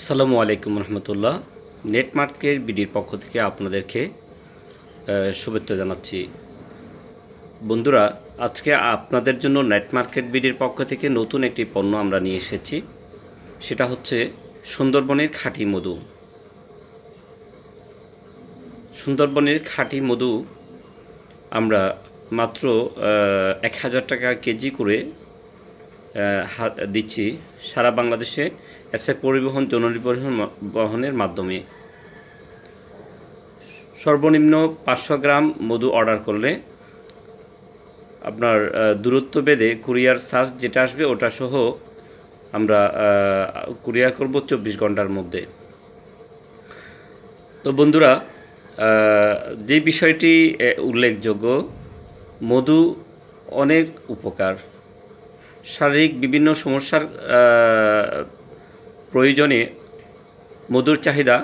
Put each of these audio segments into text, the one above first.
আসসালামু আলাইকুম রহমতুল্লাহ। Net market বিডির পক্ষ থেকে আপনাদেরকে শুভেচ্ছা জানাচ্ছি। বন্ধুরা, আজকে আপনাদের জন্য নেট মার্কেট বিডির পক্ষ থেকে নতুন একটি পণ্য আমরা নিয়ে এসেছি। সেটা হচ্ছে সুন্দরবনের খাঁটি মধু। সুন্দরবনের খাঁটি মধু আমরা মাত্র এক হাজার টাকা কেজি করে দিচ্ছি। সারা বাংলাদেশে এসএ পরিবহন, জনপরিবহন বহনের মাধ্যমে। সর্বনিম্ন পাঁচশো গ্রাম মধু অর্ডার করলে আপনার দূরত্ব বেদে কুরিয়ার চার্জ যেটা আসবে ওটা সহ আমরা কুরিয়ার করব চব্বিশ ঘণ্টার মধ্যে। তো বন্ধুরা যে বিষয়টি উল্লেখযোগ্য, মধু অনেক উপকার। শারীরিক বিভিন্ন সমস্যার প্রয়োজনে মধুর চাহিদা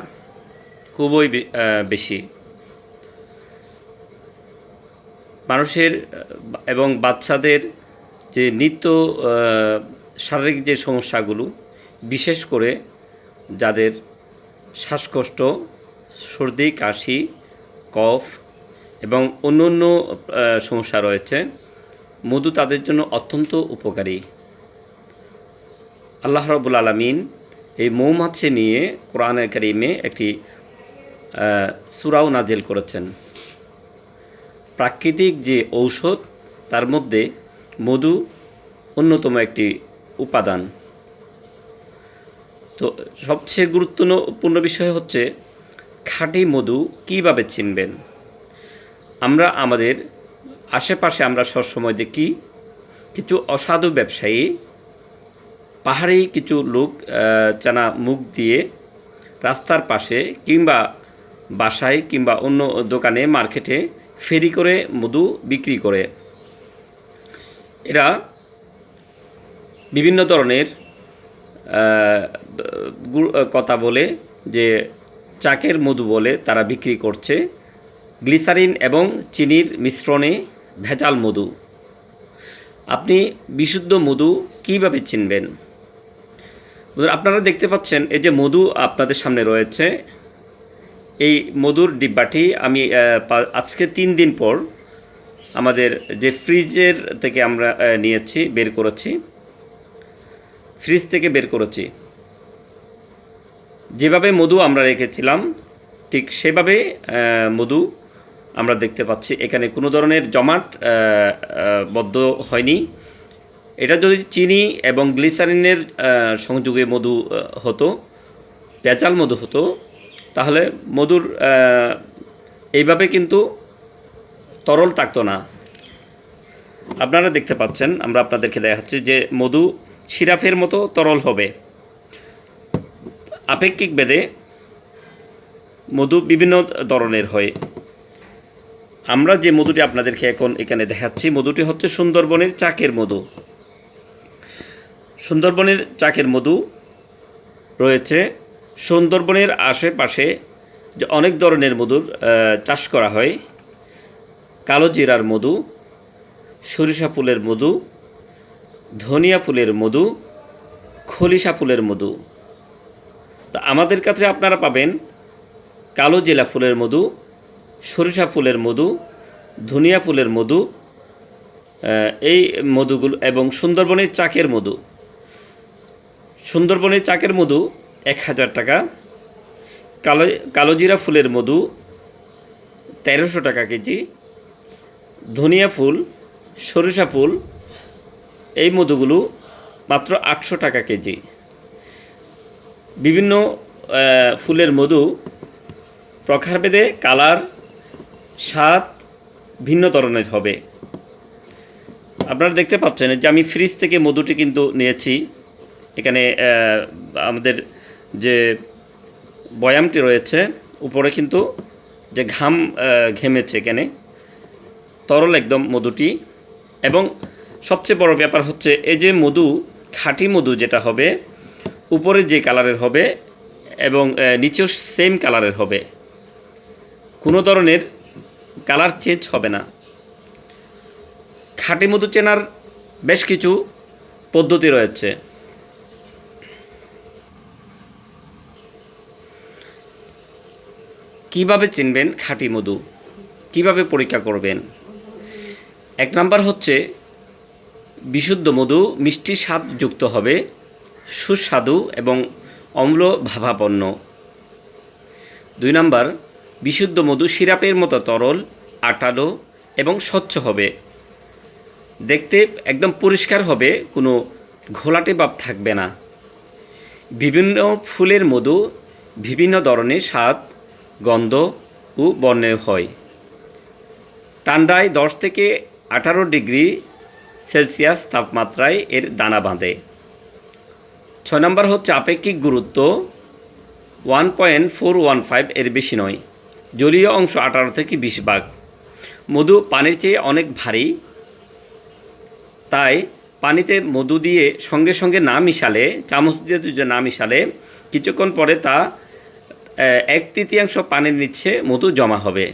খুবই বেশি। মানুষের এবং বাচ্চাদের যে নিত্য শারীরিক যে সমস্যাগুলো, বিশেষ করে যাদের শ্বাসকষ্ট, সর্দি, কাশি, কফ এবং অন্য অন্য সমস্যা রয়েছে, মধু তাদের জন্য অত্যন্ত উপকারী। আল্লাহ রবুল আলমিন এই মৌমাছি নিয়ে কোরআন করিমে একটি সুরাও নাজিল করেছেন। প্রাকৃতিক যে ঔষধ, তার মধ্যে মধু অন্যতম একটি উপাদান। তো সবচেয়ে গুরুত্বপূর্ণ বিষয় হচ্ছে, খাঁটি মধু কীভাবে চিনবেন? আমরা আমাদের আশেপাশে আমরা সবসময় দেখি, কিছু অসাধু ব্যবসায়ী পাহাড়ি কিছু লোক চানা মুখ দিয়ে রাস্তার পাশে কিংবা বাসায় কিংবা অন্য দোকানে মার্কেটে ফেরি করে মধু বিক্রি করে। এরা বিভিন্ন ধরনের কথা বলে যে চাকের মধু বলে তারা বিক্রি করছে। গ্লিসারিন এবং চিনির মিশ্রণে ভেজাল মধু। আপনি বিশুদ্ধ মধু কীভাবে চিনবেন? আপনারা দেখতে পাচ্ছেন এই যে মধু আপনাদের সামনে রয়েছে। এই মধুর ডিব্বাটি আমি আজকে তিন দিন পর আমাদের যে ফ্রিজের থেকে আমরা নিয়েছি, বের করেছি, ফ্রিজ থেকে বের করেছি, যেভাবে মধু আমরা রেখেছিলাম, ঠিক সেভাবে মধু আমরা দেখতে পাচ্ছি। এখানে কোনো ধরনের জমাট বদ্ধ হয়নি। এটা যদি চিনি এবং গ্লিসারিনের সংযোগে মধু হতো পেঁচাল মধু হতো, তাহলে মধুর এইভাবে কিন্তু তরল থাকতো না। আপনারা দেখতে পাচ্ছেন, আমরা আপনাদেরকে দেখাচ্ছি যে মধু সিরাফের মতো তরল হবে। আপেক্ষিক বেদে মধু বিভিন্ন ধরনের হয়। আমরা যে মধুটি আপনাদেরকে এখন এখানে দেখাচ্ছি, মধুটি হচ্ছে সুন্দরবনের চাকের মধু। সুন্দরবনের চাকের মধু রয়েছে। সুন্দরবনের আশেপাশে যে অনেক ধরনের মধুর চাষ করা হয়। কালো জিরার মধু, সরিষা ফুলের মধু, ধনিয়া ফুলের মধু, খলিশা ফুলের মধু। তো আমাদের কাছে আপনারা পাবেন কালো জেলা ফুলের মধু, সরিষা ফুলের মধু, ধনিয়া ফুলের মধু এই মধুগুলো এবং সুন্দরবনের চাকের মধু। সুন্দরবনের চাকের মধু এক হাজার টাকা, কালো কালোজিরা ফুলের মধু তেরোশো টাকা কেজি, ধনিয়া ফুল, সরিষা ফুল, এই মধুগুলো মাত্র আটশো টাকা কেজি। বিভিন্ন ফুলের মধু প্রকারভেদে কালার, স্বাদ ভিন্ন ধরনের হবে। আপনারা দেখতে পাচ্ছেন যে আমি ফ্রিজ থেকে মধুটি কিন্তু নিয়েছি। এখানে আমাদের যে বয়ামটি রয়েছে, উপরে কিন্তু যে ঘাম ঘেমেছে এখানে, তরল একদম মধুটি। এবং সবচেয়ে বড় ব্যাপার হচ্ছে, এই যে মধু, খাঁটি মধু যেটা হবে, উপরে যে কালারের হবে এবং নিচেও সেম কালারের হবে। কোনো ধরনের কালার চেঞ্জ হবে না। খাঁটি মধু চেনার বেশ কিছু পদ্ধতি রয়েছে। কীভাবে চিনবেন খাঁটি মধু? কীভাবে পরীক্ষা করবেন? এক নাম্বার হচ্ছে, বিশুদ্ধ মধু মিষ্টি স্বাদ যুক্ত হবে, সুস্বাদু এবং অম্ল ভাবাপন্ন দুই নাম্বার, বিশুদ্ধ মধু সিরাপের মতো তরল, আটালো এবং স্বচ্ছ হবে। দেখতে একদম পরিষ্কার হবে, কোনো ঘোলাটে ভাব থাকবে না। বিভিন্ন ফুলের মধু বিভিন্ন ধরনের স্বাদ গন্ধ ও বর্ণের হয়। ঠান্ডায় দশ থেকে আঠারো ডিগ্রি সেলসিয়াস তাপমাত্রায় এর দানা বাঁধে। ছয় নম্বর হচ্ছে আপেক্ষিক গুরুত্ব। One point four one five এর বেশি নয়, জলীয় অংশ আঠারো থেকে বিশ ভাগ। মধু পানির চেয়ে অনেক ভারী। তাই পানিতে মধু দিয়ে সঙ্গে সঙ্গে না মিশালে, চামচ দিয়ে যদি না মিশালে, কিছুক্ষণ পরে তা এক তৃতীয়াংশ পানির নিচ্ছে মধু জমা হবে।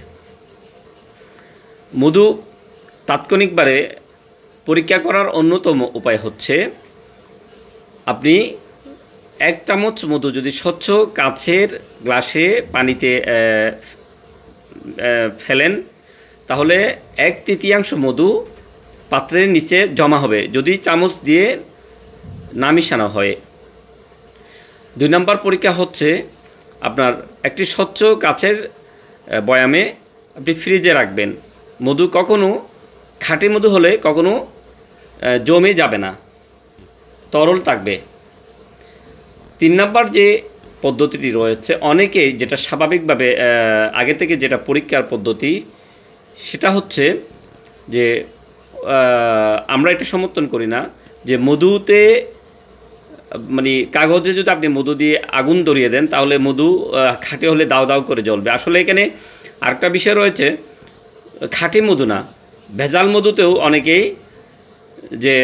মধু তাৎক্ষণিকবারে পরীক্ষা করার অন্যতম উপায় হচ্ছে, আপনি এক চামচ মধু যদি স্বচ্ছ কাছের গ্লাসে পানিতে ফেলেন, তাহলে এক তৃতীয়াংশ মধু পাত্রের নিচে জমা হবে। যদি চামচ দিয়ে না মিশানো হয়। দুই নম্বর পরীক্ষা হচ্ছে আপনার একটি স্বচ্ছ আহ, বয়ামে আপনি ফ্রিজে রাখবেন। মধু কখনো খাঁটি মধু হলে কখনো জমে যাবে না। তরল থাকবে। তিন নম্বর যে পদ্ধতিটি রয়েছে অনেকেই যেটা স্বাভাবিকভাবে আগে থেকে যেটা পরীক্ষার পদ্ধতি সেটা হচ্ছে যে আমরা এটা সমর্থন করি না যে মধুতে মানে কাগজে যদি আপনি মধু দিয়ে আগুন ধরিয়ে দেন, তাহলে মধু খাঁটি হলে দাও দাও করে জ্বলবে। আসলে এখানে আরেকটা বিষয় রয়েছে, খাঁটি মধু না, ভেজাল মধুতেও অনেকেই যে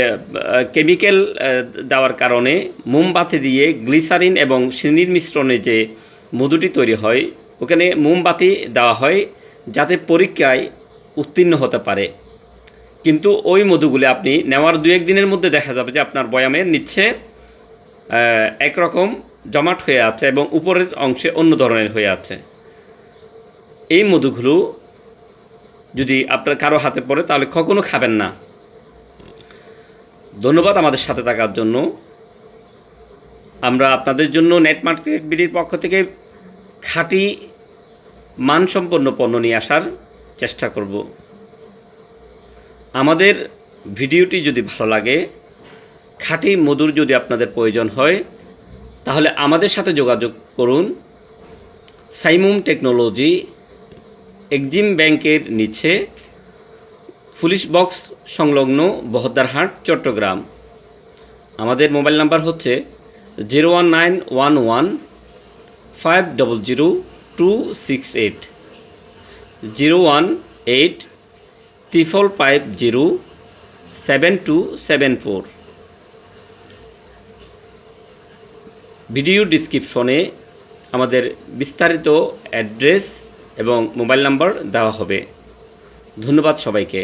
কেমিক্যাল দেওয়ার কারণে মোমবাতি দিয়ে গ্লিসারিন এবং চিনির মিশ্রণে যে মধুটি তৈরি হয়, ওখানে মোমবাতি দেওয়া হয় যাতে পরীক্ষায় উত্তীর্ণ হতে পারে। কিন্তু ওই মধুগুলি আপনি নেওয়ার দু এক দিনের মধ্যে দেখা যাবে যে আপনার বয়ামের নিচ্ছে। একরকম জমাট হয়ে আছে এবং উপরের অংশে অন্য ধরনের হয়ে আছে। এই মধুগুলো যদি আপনার কারও হাতে পড়ে, তাহলে কখনো খাবেন না। ধন্যবাদ আমাদের সাথে থাকার জন্য। আমরা আপনাদের জন্য নেট মার্কেট বিডির পক্ষ থেকে খাঁটি মানসম্পন্ন পণ্য নিয়ে আসার চেষ্টা করব। আমাদের ভিডিওটি যদি ভালো লাগে খাঁটি মধুর যদি আপনাদের প্রয়োজন হয়, তাহলে আমাদের সাথে যোগাযোগ করুন। সাইমুম টেকনোলজি এক্সিম ব্যাংকের নিচে পুলিশ বক্স সংলগ্ন বহদ্দারহাট চট্টগ্রাম। আমাদের মোবাইল নাম্বার হচ্ছে zero one nine one one five double zero two six eight. Zero one eight triple five zero seven two seven four. Video ডিসক্রিপশনে আমাদের বিস্তারিত অ্যাড্রেস এবং মোবাইল নাম্বার দেওয়া হবে। ধন্যবাদ সবাইকে।